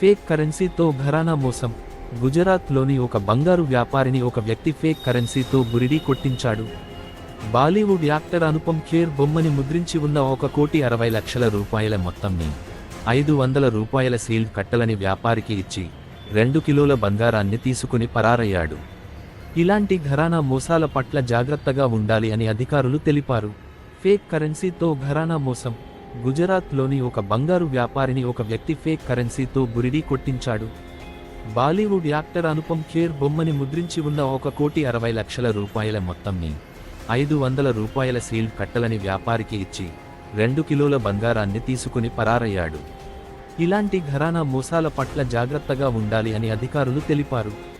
Fake కరెన్సీతో ఘరానా మోసం. గుజరాత్లోని ఒక బంగారు వ్యాపారిని ఒక వ్యక్తి ఫేక్ కరెన్సీతో బురిడీ కొట్టించాడు. బాలీవుడ్ యాక్టర్ అనుపమ్ ఖేర్ బొమ్మని ముద్రించి ఉన్న ఒక కోటి అరవై లక్షల రూపాయల మొత్తంని ఐదు వందల రూపాయల సీల్డ్ కట్టలని వ్యాపారికి ఇచ్చి రెండు కిలోల బంగారాన్ని తీసుకుని పరారయ్యాడు. ఇలాంటి ఘరానా మోసాల పట్ల జాగ్రత్తగా ఉండాలి అని అధికారులు తెలిపారు. ఫేక్ కరెన్సీతో ఘరానా మోసం. గుజరాత్లోని ఒక బంగారు వ్యాపారిని ఒక వ్యక్తి ఫేక్ కరెన్సీతో బురిడీ కొట్టించాడు. బాలీవుడ్ యాక్టర్ అనుపమ్ ఖేర్ బొమ్మని ముద్రించి ఉన్న ఒక కోటి అరవై లక్షల రూపాయల మొత్తంని ఐదు వందల రూపాయల సీల్ కట్టలని వ్యాపారికి ఇచ్చి రెండు కిలోల బంగారాన్ని తీసుకుని పరారయ్యాడు. ఇలాంటి ఘరానా మోసాల పట్ల జాగ్రత్తగా ఉండాలి అని అధికారులు తెలిపారు.